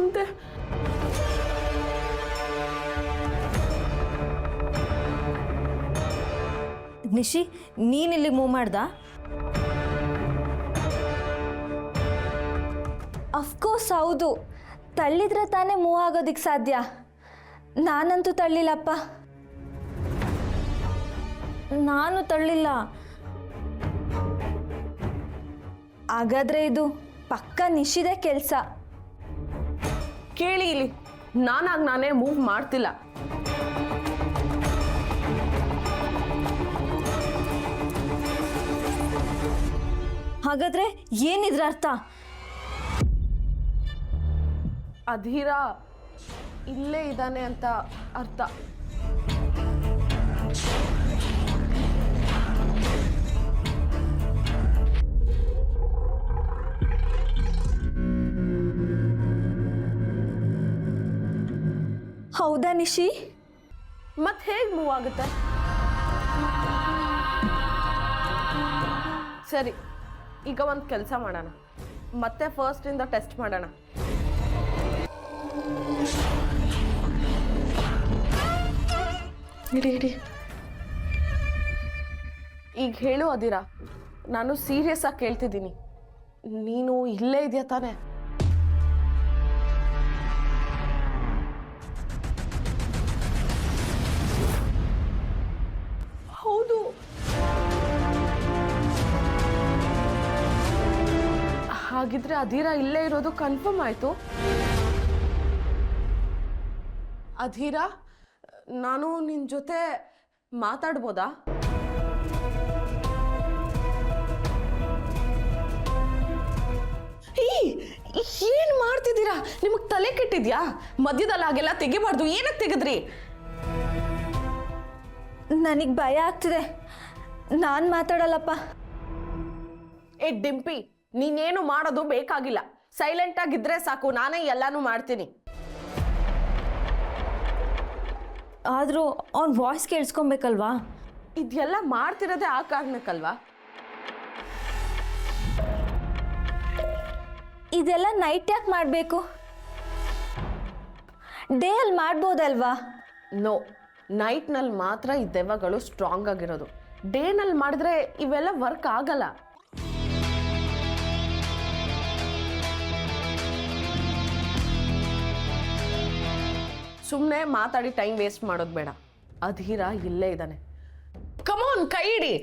ಅಂತೆ ನಿಶಿ, ನೀನು ಇಲ್ಲಿಗೆ ಮೂವ್ ಮಾಡ್ದ? ಅಫ್ಕೋರ್ಸ್ ಹೌದು. ತಳ್ಳಿದ್ರೆ ತಾನೇ ಮೂವ್ ಆಗೋದಿಕ್ಕೆ ಸಾಧ್ಯ. ನಾನಂತೂ ತಳ್ಳಿಲ್ಲಪ್ಪ. ನಾನು ತಳ್ಳಿಲ್ಲ. ಹಾಗಾದರೆ ಇದು ಪಕ್ಕ ನಿಶಿದೆ ಕೆಲಸ. ಕೇಳಿ ಇಲ್ಲಿ. ನಾನಾಗಿ ನಾನೇ ಮೂವ್ ಮಾಡ್ತಿಲ್ಲ. ಹಾಗಾದ್ರೆ ಏನಿದ್ರ ಅರ್ಥ? ಅಧೀರ ಇಲ್ಲೇ ಇದ್ದಾನೆ ಅಂತ ಅರ್ಥ. ಹೌದಾ ನಿಶಿ? ಮತ್ತೆ ಹೇಗೆ ಮೂವ್ ಆಗುತ್ತೆ? ಸರಿ ಈಗ ಒಂದು ಕೆಲಸ ಮಾಡೋಣ. ಮತ್ತೆ ಫಸ್ಟಿಂದ ಟೆಸ್ಟ್ ಮಾಡೋಣ. ಇಡಿ ಇಡಿ. ಈಗ ಹೇಳು ಅದಿರಾ. ನಾನು ಸೀರಿಯಸ್ ಆಗಿ ಕೇಳ್ತಿದ್ದೀನಿ. ನೀನು ಇಲ್ಲೇ ಇದೆಯಾ ತಾನೇ? ಹಾಗಿದ್ರೆ ಅಧೀರ ಇಲ್ಲೇ ಇರೋದು ಕನ್ಫರ್ಮ್ ಆಯ್ತು. ಅಧೀರ ನಾನು ನಿನ್ನ ಜೊತೆ ಮಾತಾಡ್ಬೋದಾ? ಏನ್ ಮಾಡ್ತಿದ್ದೀರಾ? ನಿಮಗ್ ತಲೆ ಕೆಟ್ಟಿದ್ಯಾ? ಮಧ್ಯದಲ್ಲಿ ಹಾಗೆಲ್ಲ ತೆಗಿಬಾರ್ದು. ಏನಕ್ಕೆ ತೆಗೆದ್ರಿ? ನನಗೆ ಭಯ ಆಗ್ತಿದೆ. ನಾನು ಮಾತಾಡಲ್ಲಪ್ಪ. ಏ ಡಿಂಪಿ ನೀನೇನು ಮಾಡೋದು ಬೇಕಾಗಿಲ್ಲ. ಸೈಲೆಂಟ್ ಆಗಿದ್ರೆ ಸಾಕು ನಾನೇ ಎಲ್ಲಾನು ಮಾಡ್ತೀನಿ. ಆದರೂ ಅವ್ನ ವಾಯ್ಸ್ ಕೇಳಿಸ್ಕೊಬೇಕಲ್ವಾ? ಇದೆಲ್ಲ ಮಾಡ್ತಿರೋದೇ ಆ ಕಾರಣಕ್ಕಲ್ವಾ? ಇದೆಲ್ಲ ನೈಟ್ ಯಾಕೆ ಮಾಡಬೇಕು? ಡೇ ಅಲ್ಲಿ ಮಾಡ್ಬೋದಲ್ವಾ? ನೋ ನೈಟ್ನಲ್ಲಿ ಮಾತ್ರ ಈ ದೆವ್ವಗಳು ಸ್ಟ್ರಾಂಗ್ ಆಗಿರೋದು. ಡೇನಲ್ಲಿ ಮಾಡಿದ್ರೆ ಇವೆಲ್ಲ ವರ್ಕ್ ಆಗಲ್ಲ. ಸುಮ್ಮನೆ ಮಾತಾಡಿ ಟೈಮ್ ವೇಸ್ಟ್ ಮಾಡೋದು ಬೇಡ. ಅಧೀರ ಇಲ್ಲೇ ಇದ್ದಾನೆ. ಕಮೋನ್ ಕೈ ಇಡಿ